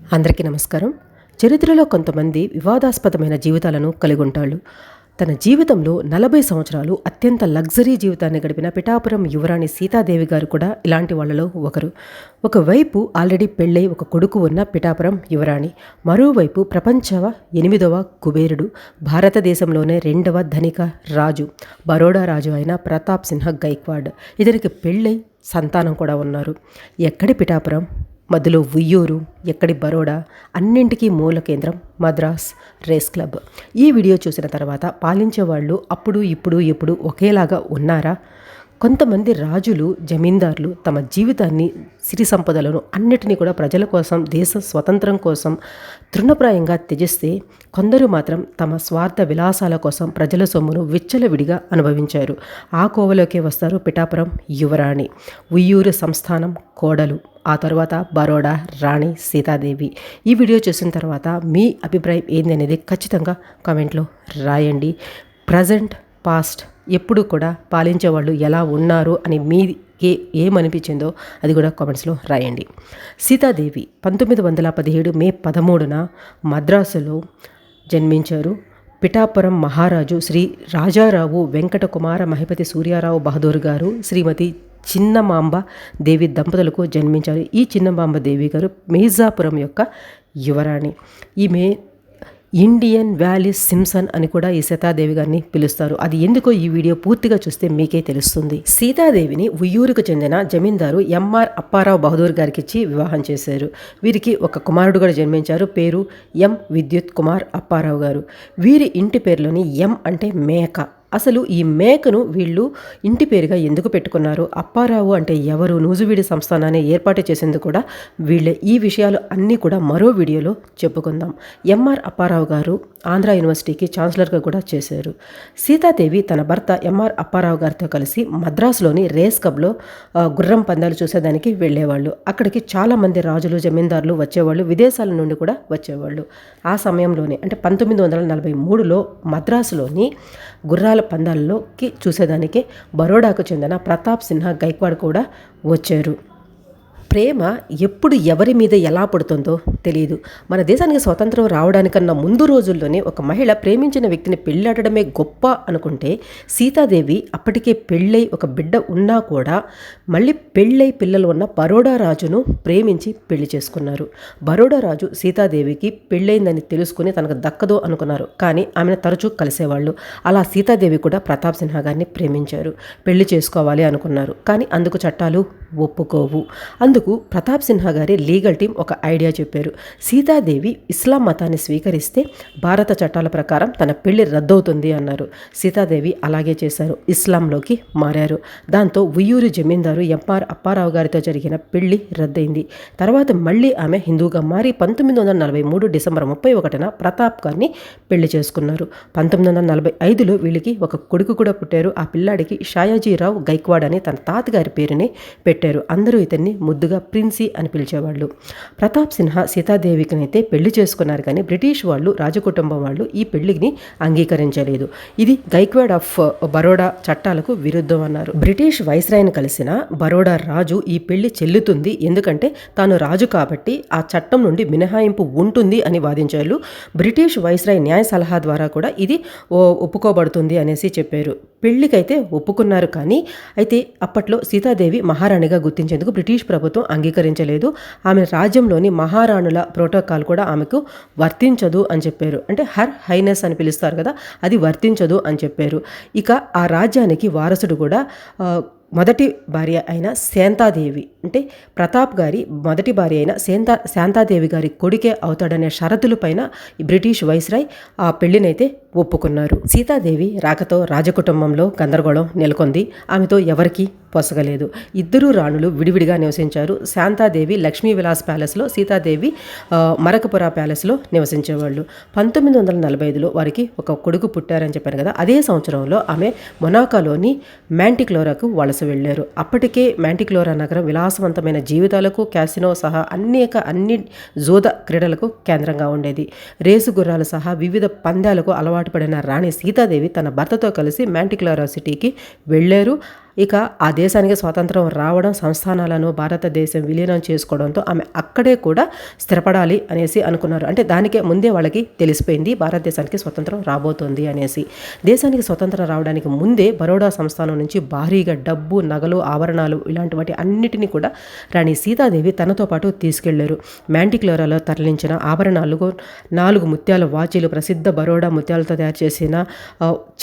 అందరికీ నమస్కారం. చరిత్రలో కొంతమంది వివాదాస్పదమైన జీవితాలను కలిగి ఉంటాళ్ళు తన జీవితంలో నలభై సంవత్సరాలు అత్యంత లగ్జరీ జీవితాన్ని గడిపిన పిఠాపురం యువరాణి సీతాదేవి గారు కూడా ఇలాంటి వాళ్ళలో ఒకరు. ఒకవైపు ఆల్రెడీ పెళ్ళై ఒక కొడుకు ఉన్న పిఠాపురం యువరాణి మరోవైపు ప్రపంచ ఎనిమిదవ కుబేరుడు భారతదేశంలోనే రెండవ ధనిక రాజు బరోడా రాజు అయిన ప్రతాప్ సింహ గైక్వాడ్. ఇతనికి పెళ్ళై సంతానం కూడా ఉన్నారు. ఎక్కడి పిఠాపురం? మధ్యలో ఉయ్యూరు ఎక్కడి బరోడా అన్నింటికీ మూల కేంద్రం మద్రాస్ రేస్ క్లబ్. ఈ వీడియో చూసిన తర్వాత పాలించే వాళ్ళు అప్పుడు ఇప్పుడు ఇప్పుడు ఒకేలాగా ఉన్నారా? కొంతమంది రాజులు జమీందారులు తమ జీవితాన్ని సిరి సంపదలను అన్నిటినీ కూడా ప్రజల కోసం దేశ స్వతంత్రం కోసం తృణప్రాయంగా త్యజిస్తే కొందరు మాత్రం తమ స్వార్థ విలాసాల కోసం ప్రజల సొమ్మును విచ్చలవిడిగా అనుభవించారు. ఆ కోవలోకే వస్తారు పిఠాపురం యువరాణి. ఉయ్యూరు సంస్థానం కోడలు. ఆ తర్వాత బరోడా రాణి సీతాదేవి. ఈ వీడియో చూసిన తర్వాత మీ అభిప్రాయం ఏంది అనేది ఖచ్చితంగా కామెంట్లో రాయండి. ప్రజెంట్ పాస్ట్ ఎప్పుడు కూడా పాలించే వాళ్ళు ఎలా ఉన్నారు అని మీకే ఏమనిపించిందో అది కూడా కామెంట్స్లో రాయండి. సీతాదేవి పంతొమ్మిది వందల పదిహేడు మే పదమూడున మద్రాసులో జన్మించారు. పిఠాపురం మహారాజు శ్రీ రాజారావు వెంకట కుమార మహిపతి సూర్యారావు బహదూర్ గారు శ్రీమతి చిన్నమాంబ దేవి దంపతులకు జన్మించారు. ఈ చిన్నమాంబ దేవి గారు మీర్జాపురం యొక్క యువరాణి. ఈమె ఇండియన్ వ్యాలీ సిమ్సన్ అని కూడా ఈ సీతాదేవి గారిని పిలుస్తారు. అది ఎందుకో ఈ వీడియో పూర్తిగా చూస్తే మీకే తెలుస్తుంది. సీతాదేవిని ఉయ్యూరుకు చెందిన జమీందారు ఎంఆర్ అప్పారావు బహదూర్ గారికి ఇచ్చి వివాహం చేశారు. వీరికి ఒక కుమారుడు కూడా జన్మించారు. పేరు ఎం. విద్యుత్ కుమార్ అప్పారావు గారు. వీరి ఇంటి పేరులోని ఎం అంటే మేక. అసలు ఈ మేకను వీళ్ళు ఇంటి పేరుగా ఎందుకు పెట్టుకున్నారు? అప్పారావు అంటే ఎవరు? నూజువీడి సంస్థానాన్ని ఏర్పాటు చేసింది కూడా వీళ్ళే ఈ విషయాలు అన్నీ కూడా మరో వీడియోలో చెప్పుకుందాం. ఎంఆర్ అప్పారావు గారు ఆంధ్ర యూనివర్సిటీకి ఛాన్సలర్గా కూడా చేశారు. సీతాదేవి తన భర్త ఎంఆర్ అప్పారావు గారితో కలిసి మద్రాసులోని రేస్ క్లబ్లో గుర్రం పందాలు చూసేదానికి వెళ్ళేవాళ్ళు. అక్కడికి చాలామంది రాజులు జమీందారులు వచ్చేవాళ్ళు విదేశాల నుండి కూడా వచ్చేవాళ్ళు. ఆ సమయంలోనే అంటే పంతొమ్మిది వందల నలభై మూడులో మద్రాసులోని గుర్రాల పందాల్లోకి చూసేదానికి బరోడాకు చెందిన ప్రతాప్ సిన్హా గైక్వాడ్ కూడా వచ్చారు. ప్రేమ ఎప్పుడు ఎవరి మీద ఎలా పడుతుందో తెలియదు మన దేశానికి స్వతంత్రం రావడానికన్నా ముందు రోజుల్లోనే ఒక మహిళ ప్రేమించిన వ్యక్తిని పెళ్ళాడడమే గొప్ప అనుకుంటే సీతాదేవి అప్పటికే పెళ్ళై ఒక బిడ్డ ఉన్నా కూడా మళ్ళీ పెళ్ళై పిల్లలు ఉన్న బరోడా రాజును ప్రేమించి పెళ్ళి చేసుకున్నారు. బరోడా రాజు సీతాదేవికి పెళ్ళైందని తెలుసుకుని తనకు దక్కదు అనుకున్నారు. కానీ ఆమెను తరచూ కలిసేవాళ్ళు. అలా సీతాదేవి కూడా ప్రతాప్ సిన్హా గారిని ప్రేమించారు. పెళ్ళి చేసుకోవాలి అనుకున్నారు. కానీ అందుకు చట్టాలు ఒప్పుకోవు. అందుకు ప్రతాప్ సిన్హా గారి లీగల్ టీం ఒక ఐడియా చెప్పారు. సీతాదేవి ఇస్లాం మతాన్ని స్వీకరిస్తే భారత చట్టాల ప్రకారం తన పెళ్ళి రద్దవుతుంది అన్నారు. సీతాదేవి అలాగే చేశారు. ఇస్లాంలోకి మారారు. దాంతో ఉయ్యూరు జమీందారు ఎంఆర్ అప్పారావు గారితో జరిగిన పెళ్ళి రద్దయింది. తర్వాత మళ్ళీ ఆమె హిందూగా మారి పంతొమ్మిది వందల నలభై మూడు డిసెంబర్ ముప్పై ఒకటిన ప్రతాప్ గారిని పెళ్ళి చేసుకున్నారు. పంతొమ్మిది వందల నలభై ఐదులో వీళ్ళకి ఒక కొడుకు కూడా పుట్టారు. ఆ పిల్లాడికి షాయాజీరావు గైక్వాడ్ అని తన తాతగారి పేరుని పెట్టారు. అందరూ ఇతన్ని ముద్దుగా ప్రిన్సీ అని పిలిచేవాళ్ళు. ప్రతాప్ సిన్హా సీతాదేవికినైతే పెళ్ళి చేసుకున్నారు కానీ బ్రిటిష్ వాళ్ళు రాజకుటుంబం వాళ్ళు ఈ పెళ్ళిని అంగీకరించలేదు. ఇది గైక్వాడ్ ఆఫ్ బరోడా చట్టాలకు విరుద్ధం అన్నారు. బ్రిటిష్ వైస్రాయ్ని కలిసిన బరోడా రాజు ఈ పెళ్ళి చెల్లుతుంది. ఎందుకంటే తాను రాజు కాబట్టి ఆ చట్టం నుండి మినహాయింపు ఉంటుంది అని వాదించారు. బ్రిటిష్ వైస్రాయ్ న్యాయ సలహా ద్వారా కూడా ఇది ఒప్పుకోబడుతుంది అనేసి చెప్పారు. పెళ్ళికైతే ఒప్పుకున్నారు కానీ అయితే అప్పట్లో సీతాదేవి మహారాణిగా గుర్తించేందుకు బ్రిటిష్ ప్రభుత్వం అంగీకరించలేదు. ఆమె రాజ్యంలోని మహారాణుల ప్రోటోకాల్ కూడా ఆమెకు వర్తించదు అని చెప్పారు. అంటే హర్ హైనెస్ అని పిలుస్తారు కదా అది వర్తించదు అని చెప్పారు. ఇక ఆ రాజ్యానికి వారసుడు కూడా మొదటి భార్య అయిన శాంతాదేవి. అంటే ప్రతాప్ గారి మొదటి భార్య అయిన శాంతా శాంతాదేవి గారి కొడుకే అవుతాడనే షరతులపైన బ్రిటిష్ వైస్రాయ్ ఆ పెళ్ళినైతే ఒప్పుకున్నారు. సీతాదేవి రాకతో రాజకుటుంబంలో గందరగోళం నెలకొంది. ఆమెతో ఎవరికీ పొసగలేదు. ఇద్దరు రాణులు విడివిడిగా నివసించారు. శాంతాదేవి లక్ష్మీ విలాస్ ప్యాలెస్లో సీతాదేవి మరకపుర ప్యాలెస్లో నివసించేవాళ్ళు. పంతొమ్మిది వందల నలభై ఐదులో వారికి ఒక కొడుకు పుట్టారని చెప్పారు కదా అదే సంవత్సరంలో ఆమె మొనాకాలోని మ్యాంటిక్లోరాకు వలస వెళ్ళారు. అప్పటికే మ్యాంటిక్లోరా నగరం విలాసవంతమైన జీవితాలకు క్యాసినో సహా అనేక అన్ని జోద క్రీడలకు కేంద్రంగా ఉండేది. రేసు గుర్రాలు సహా వివిధ పందాలకు అలవాటు పడిన రాణి సీతాదేవి తన భర్తతో కలిసి మ్యాంటిక్లారా సిటీకి వెళ్ళారు. ఇక ఆ దేశానికి స్వాతంత్రం రావడం సంస్థానాలను భారతదేశం విలీనం చేసుకోవడంతో ఆమె అక్కడే కూడా స్థిరపడాలి అనేసి అనుకున్నారు. అంటే దానికే ముందే వాళ్ళకి తెలిసిపోయింది భారతదేశానికి స్వతంత్రం రాబోతోంది అనేసి. దేశానికి స్వతంత్రం రావడానికి ముందే బరోడా సంస్థానం నుంచి భారీగా డబ్బు నగలు ఆభరణాలు ఇలాంటి వాటి అన్నిటినీ కూడా రాణి సీతాదేవి తనతో పాటు తీసుకెళ్ళారు. మ్యాంటిక్లోరాలో తరలించిన ఆభరణాలు నాలుగు ముత్యాల వాచీలు ప్రసిద్ధ బరోడా ముత్యాలతో తయారు చేసిన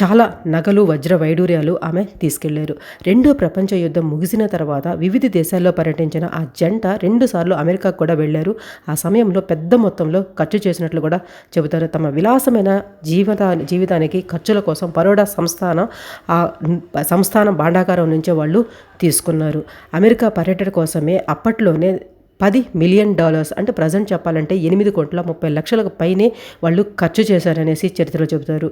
చాలా నగలు వజ్ర వైడూర్యాలు ఆమె తీసుకెళ్ళారు. రెండో ప్రపంచ యుద్ధం ముగిసిన తర్వాత వివిధ దేశాల్లో పర్యటించిన ఆ జంట రెండుసార్లు అమెరికాకు కూడా వెళ్ళారు ఆ సమయంలో పెద్ద మొత్తంలో ఖర్చు చేసినట్లు కూడా చెబుతారు. తమ విలాసమైన జీవిత జీవితానికి ఖర్చుల కోసం పరోడా సంస్థానం ఆ సంస్థానం భాండాకారం నుంచే వాళ్ళు తీసుకున్నారు. అమెరికా పర్యటన కోసమే అప్పట్లోనే పది మిలియన్ డాలర్స్ అంటే ప్రజెంట్ చెప్పాలంటే ఎనిమిది కోట్ల ముప్పై లక్షలకు పైనే వాళ్ళు ఖర్చు చేశారనేసి చరిత్రలో చెబుతారు.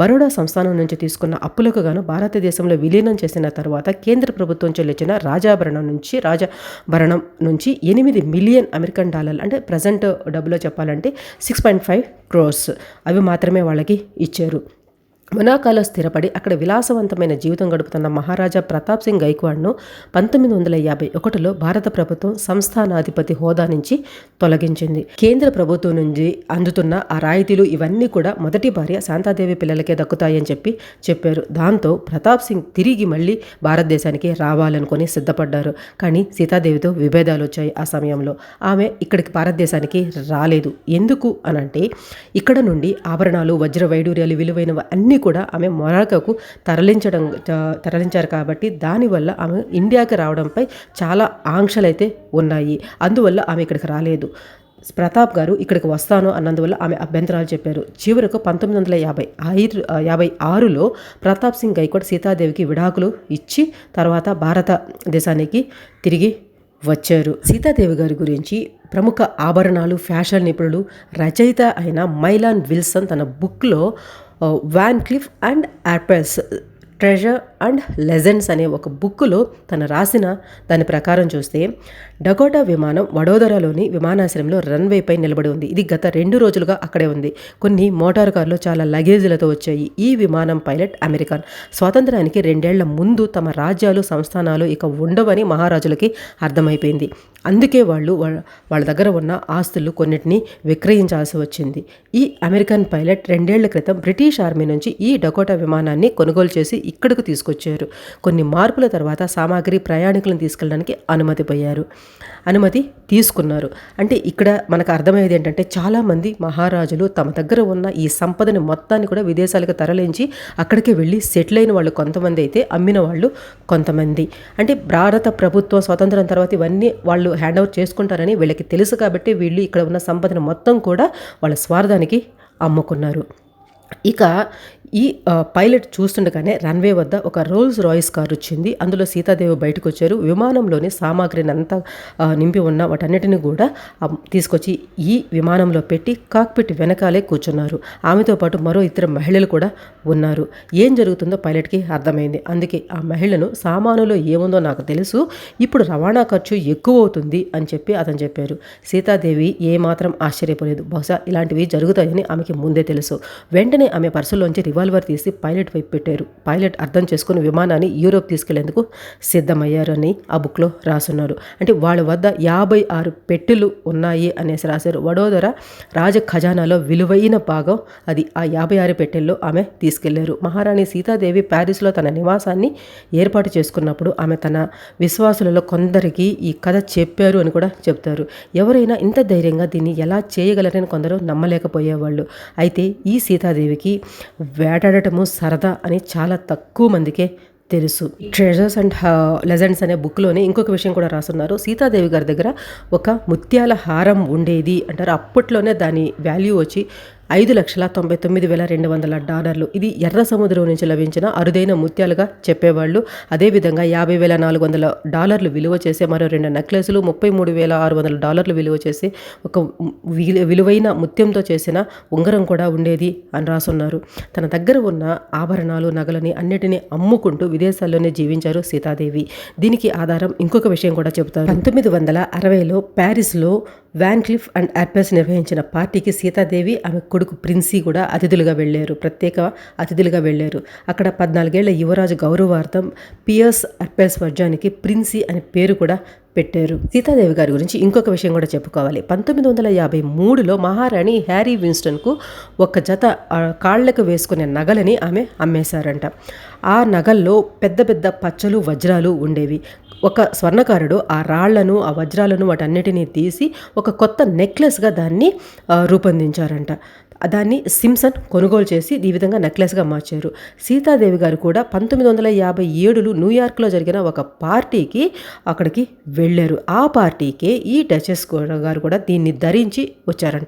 బరోడా సంస్థానం నుంచి తీసుకున్న అప్పులకు గాను భారతదేశంలో విలీనం చేసిన తర్వాత కేంద్ర ప్రభుత్వం చెల్లించిన రాజాభరణం నుంచి రాజాభరణం నుంచి ఎనిమిది మిలియన్ అమెరికన్ డాలర్లు అంటే ప్రజెంట్ డబ్బులో చెప్పాలంటే సిక్స్ పాయింట్ ఫైవ్ క్రోర్స్ అవి మాత్రమే వాళ్ళకి ఇచ్చారు. మొనాకాలో స్థిరపడి అక్కడ విలాసవంతమైన జీవితం గడుపుతున్న మహారాజా ప్రతాప్ సింగ్ గైక్వాడ్ను పంతొమ్మిది వందల యాభై ఒకటిలో భారత ప్రభుత్వం సంస్థానాధిపతి హోదా నుంచి తొలగించింది. కేంద్ర ప్రభుత్వం నుంచి అందుతున్న ఆ రాయితీలు ఇవన్నీ కూడా మొదటి భార్య శాంతాదేవి పిల్లలకే దక్కుతాయని చెప్పి చెప్పారు. దాంతో ప్రతాప్ సింగ్ తిరిగి మళ్ళీ భారతదేశానికి రావాలనుకొని సిద్ధపడ్డారు. కానీ సీతాదేవితో విభేదాలు వచ్చాయి ఆ సమయంలో. ఆమె ఇక్కడికి భారతదేశానికి రాలేదు. ఎందుకు అనంటే ఇక్కడ నుండి ఆభరణాలు వజ్ర వైడూర్యాలు విలువైనవి అన్నీ కూడా ఆమె మొరాకకు తరలించడం తరలించారు కాబట్టి దానివల్ల ఆమె ఇండియాకి రావడంపై చాలా ఆంక్షలైతే ఉన్నాయి. అందువల్ల ఆమె ఇక్కడికి రాలేదు. ప్రతాప్ గారు ఇక్కడికి వస్తాను అన్నందువల్ల ఆమె అభ్యంతరాలు చెప్పారు. చివరకు పంతొమ్మిది వందల యాభై ఐదు యాభై ఆరులో ప్రతాప్ సింగ్ గైక్వాడ్ సీతాదేవికి విడాకులు ఇచ్చి తర్వాత భారతదేశానికి తిరిగి వచ్చారు. సీతాదేవి గారి గురించి ప్రముఖ ఆభరణాలు ఫ్యాషన్ నిపుణులు రచయిత అయిన మైలాన్ విల్సన్ తన బుక్లో Van Cleef and Arpels treasure and legends అనే ఒక బుక్లో తను రాసిన దాని ప్రకారం చూస్తే డకోటా విమానం వడోదరాలోని విమానాశ్రయంలో రన్వేపై నిలబడి ఉంది. ఇది గత రెండు రోజులుగా అక్కడే ఉంది. కొన్ని మోటారు కార్లు చాలా లగేజీలతో వచ్చాయి. ఈ విమానం పైలట్ అమెరికన్. స్వాతంత్రానికి రెండేళ్ళ ముందు తమ రాజ్యాలు సంస్థానాలు ఇక ఉండవని మహారాజులకి అర్థమైపోయింది. అందుకే వాళ్ళు వాళ్ళ- వాళ్ళ దగ్గర ఉన్న ఆస్తులు కొన్నిటిని విక్రయించాల్సి వచ్చింది. ఈ అమెరికన్ పైలట్ రెండేళ్ళ క్రితం బ్రిటిష్ ఆర్మీ నుంచి ఈ డకోటా విమానాన్ని కొనుగోలు చేసి ఇక్కడకు తీసుకొచ్చారు. కొన్ని మార్పుల తర్వాత సామాగ్రి ప్రయాణికులను తీసుకెళ్ళడానికి అనుమతి పోయారు అనుమతి తీసుకున్నారు. అంటే ఇక్కడ మనకు అర్థమయ్యేది ఏంటంటే చాలామంది మహారాజులు తమ దగ్గర ఉన్న ఈ సంపదని మొత్తాన్ని కూడా విదేశాలకు తరలించి అక్కడికి వెళ్ళి సెటిల్ అయిన వాళ్ళు కొంతమంది అయితే అమ్మిన వాళ్ళు కొంతమంది. అంటే భారత ప్రభుత్వం స్వతంత్రం తర్వాత ఇవన్నీ వాళ్ళు హ్యాండ్ ఓవర్ చేసుకుంటారని వీళ్ళకి తెలుసు కాబట్టి వీళ్ళు ఇక్కడ ఉన్న సంపదను మొత్తం కూడా వాళ్ళ స్వార్థానికి అమ్ముకున్నారు. ఇక ఈ పైలట్ చూస్తుండగానే రన్వే వద్ద ఒక రోల్స్ రాయిస్ కార్ వచ్చింది. అందులో సీతాదేవి బయటకు వచ్చారు విమానంలోని సామాగ్రిని అంతా నింపి ఉన్న వాటన్నిటిని కూడా తీసుకొచ్చి ఈ విమానంలో పెట్టి కాక్పిట్ వెనకాలే కూర్చున్నారు. ఆమెతో పాటు మరో ఇద్దరు మహిళలు కూడా ఉన్నారు. ఏం జరుగుతుందో పైలట్కి అర్థమైంది. అందుకే ఆ మహిళను సామానులో ఏముందో నాకు తెలుసు. ఇప్పుడు రవాణా ఖర్చు ఎక్కువ అవుతుంది అని చెప్పి అతను చెప్పారు. సీతాదేవి ఏమాత్రం ఆశ్చర్యపోలేదు. బహుశా ఇలాంటివి జరుగుతాయని ఆమెకి ముందే తెలుసు. వెంటనే ఆమె పర్సులోంచి రివాల్వర్ తీసి పైలట్ వైపు పెట్టారు. పైలట్ అర్థం చేసుకుని విమానాన్ని యూరోప్ తీసుకెళ్ళేందుకు సిద్ధమయ్యారని ఆ బుక్లో రాసున్నారు. అంటే వాళ్ళ వద్ద యాభై ఆరు పెట్టెలు ఉన్నాయి అనేసి రాశారు. వడోదర రాజ ఖజానాలో విలువైన భాగం అది ఆ యాభై ఆరు పెట్టెల్లో ఆమె తీసుకెళ్ళారు. మహారాణి సీతాదేవి ప్యారిస్లో తన నివాసాన్ని ఏర్పాటు చేసుకున్నప్పుడు ఆమె తన విశ్వాసులలో కొందరికి ఈ కథ చెప్పారు అని కూడా చెప్తారు ఎవరైనా ఇంత ధైర్యంగా దీన్ని ఎలా చేయగలరని కొందరు నమ్మలేకపోయేవాళ్ళు. అయితే ఈ సీతాదేవికి వేటాడటము సరదా అని చాలా తక్కువ మందికే తెలుసు. ట్రెజర్స్ అండ్ లెజెండ్స్ అనే బుక్లోనే ఇంకొక విషయం కూడా రాస్తున్నారు సీతాదేవి గారి దగ్గర ఒక ముత్యాల హారం ఉండేది అంటారు. అప్పట్లోనే దాని వాల్యూ వచ్చి ఐదు లక్షల తొంభై తొమ్మిది వేల రెండు వందల డాలర్లు. ఇది ఎర్ర సముద్రం నుంచి లభించిన అరుదైన ముత్యాలుగా చెప్పేవాళ్ళు. అదేవిధంగా యాభై వేల నాలుగు వందల డాలర్లు విలువ చేసే మరో రెండు నెక్లెస్లు ముప్పై మూడు వేల ఆరు వందల డాలర్లు విలువ చేసి ఒక విలువైన ముత్యంతో చేసిన ఉంగరం కూడా ఉండేది అని రాసున్నారు. తన దగ్గర ఉన్న ఆభరణాలు నగలని అన్నిటినీ అమ్ముకుంటూ విదేశాల్లోనే జీవించారు సీతాదేవి. దీనికి ఆధారం ఇంకొక విషయం కూడా చెబుతారు పంతొమ్మిది వందల అరవైలో ప్యారిస్లో వ్యాన్ క్లిఫ్ అండ్ అర్పెస్ నిర్వహించిన పార్టీకి సీతాదేవి ఆమె కుటుంబ కొడుకు ప్రిన్సీ కూడా అతిథులుగా వెళ్ళారు. ప్రత్యేక అతిథులుగా వెళ్ళారు. అక్కడ పద్నాలుగేళ్ళ యువరాజు గౌరవార్థం పియర్స్ అర్పెల్స్ వర్జానికి ప్రిన్సీ అనే పేరు కూడా పెట్టారు. సీతాదేవి గారి గురించి ఇంకొక విషయం కూడా చెప్పుకోవాలి. పంతొమ్మిది వందల యాభై మూడులో మహారాణి హ్యారీ విన్స్టన్కు ఒక జత కాళ్ళకు వేసుకునే నగలని ఆమె అమ్మేశారంట. ఆ నగల్లో పెద్ద పెద్ద పచ్చలు వజ్రాలు ఉండేవి. ఒక స్వర్ణకారుడు ఆ రాళ్ళను ఆ వజ్రాలను వాటన్నిటినీ తీసి ఒక కొత్త నెక్లెస్గా దాన్ని రూపొందించారంట. దాన్ని సిమ్సన్ కొనుగోలు చేసి ఈ విధంగా నెక్లెస్గా మార్చారు. సీతాదేవి గారు కూడా పంతొమ్మిది వందల యాభై ఏడులో న్యూయార్క్లో జరిగిన ఒక పార్టీకి అక్కడికి వెళ్ళారు. ఆ పార్టీకే ఈ డచెస్ గారు కూడా దీన్ని ధరించి వచ్చారంట.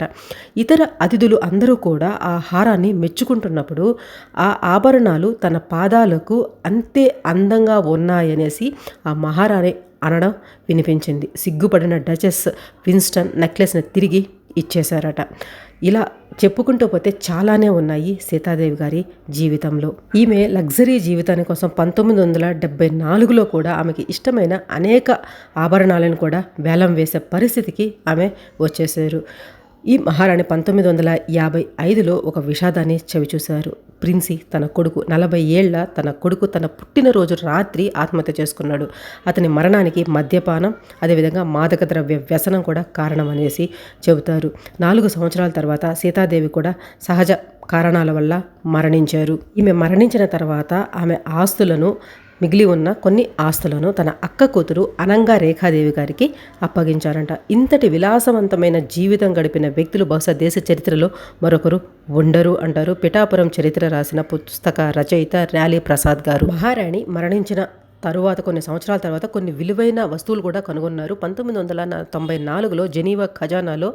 ఇతర అతిథులు అందరూ కూడా ఆ హారాన్ని మెచ్చుకుంటున్నప్పుడు ఆ ఆభరణాలు తన పాదాలకు అంతే అందంగా ఉన్నాయనేసి ఆ మహారాణి అనడం వినిపించింది. సిగ్గుపడిన డచెస్ విన్స్టన్ నెక్లెస్ని తిరిగి ఇచ్చేశారట. ఇలా చెప్పుకుంటూ పోతే చాలానే ఉన్నాయి సీతాదేవి గారి జీవితంలో. ఈమె లగ్జరీ జీవితాన్ని కోసం పంతొమ్మిది వందల డెబ్బై నాలుగులో కూడా ఆమెకి ఇష్టమైన అనేక ఆభరణాలను కూడా వేలం వేసే పరిస్థితికి ఆమె వచ్చేసారు ఈ మహారాణి పంతొమ్మిది వందల యాభై ఐదులో ఒక విషాదాన్ని చవిచూశారు. ప్రిన్సీ తన కొడుకు నలభై ఏళ్ళ తన కొడుకు తన పుట్టినరోజు రాత్రి ఆత్మహత్య చేసుకున్నాడు. అతని మరణానికి మద్యపానం అదేవిధంగా మాదక ద్రవ్య వ్యసనం కూడా కారణం అనేసి చెబుతారు. నాలుగు సంవత్సరాల తర్వాత సీతాదేవి కూడా సహజ కారణాల వల్ల మరణించారు. ఈమె మరణించిన తర్వాత ఆమె ఆస్తులను మిగిలి ఉన్న కొన్ని ఆస్తులను తన అక్క కూతురు అనంగా రేఖాదేవి గారికి అప్పగించారంట. ఇంతటి విలాసవంతమైన జీవితం గడిపిన వ్యక్తులు బహుశా దేశ చరిత్రలో మరొకరు ఉండరు అంటారు. పిఠాపురం చరిత్ర రాసిన పుస్తక రచయిత ర్యాలీ ప్రసాద్ గారు. మహారాణి మరణించిన తరువాత కొన్ని సంవత్సరాల తర్వాత కొన్ని విలువైన వస్తువులు కూడా కనుగొన్నారు. పంతొమ్మిది వందల తొంభై నాలుగులో జెనీవా ఖజానాలో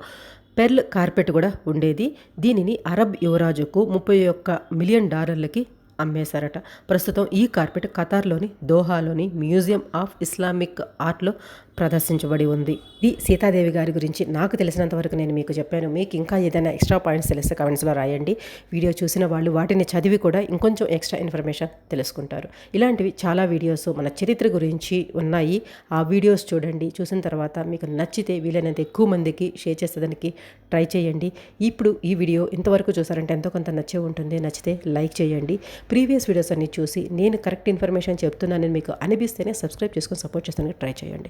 పెర్ల్ కార్పెట్ కూడా ఉండేది. దీనిని అరబ్ యువరాజుకు ముప్పై ఒక్క మిలియన్ డాలర్లకి అమ్మేశారట. ప్రస్తుతం ఈ కార్పెట్ ఖతార్లోని దోహాలోని మ్యూజియం ఆఫ్ ఇస్లామిక్ ఆర్ట్లో ప్రదర్శించబడి ఉంది. ఇది సీతాదేవి గారి గురించి నాకు తెలిసినంత వరకు నేను మీకు చెప్పాను. మీకు ఇంకా ఏదైనా ఎక్స్ట్రా పాయింట్స్ తెలిస్తే కమెంట్స్లో రాయండి. వీడియో చూసిన వాళ్ళు వాటిని చదివి కూడా ఇంకొంచెం ఎక్స్ట్రా ఇన్ఫర్మేషన్ తెలుసుకుంటారు. ఇలాంటివి చాలా వీడియోస్ మన చరిత్ర గురించి ఉన్నాయి. ఆ వీడియోస్ చూడండి. చూసిన తర్వాత మీకు నచ్చితే వీలైనంత ఎక్కువ మందికి షేర్ చేసేదానికి ట్రై చేయండి. ఇప్పుడు ఈ వీడియో ఇంతవరకు చూసారంటే ఎంతో కొంత నచ్చే ఉంటుంది. నచ్చితే లైక్ చేయండి. ప్రీవియస్ వీడియోస్ అన్ని చూసి నేను కరెక్ట్ ఇన్ఫర్మేషన్ చెప్తున్నానని మీకు అనిపిస్తేనే సబ్స్క్రైబ్ చేసుకొని సపోర్ట్ చేస్తానికి ట్రై చేయండి.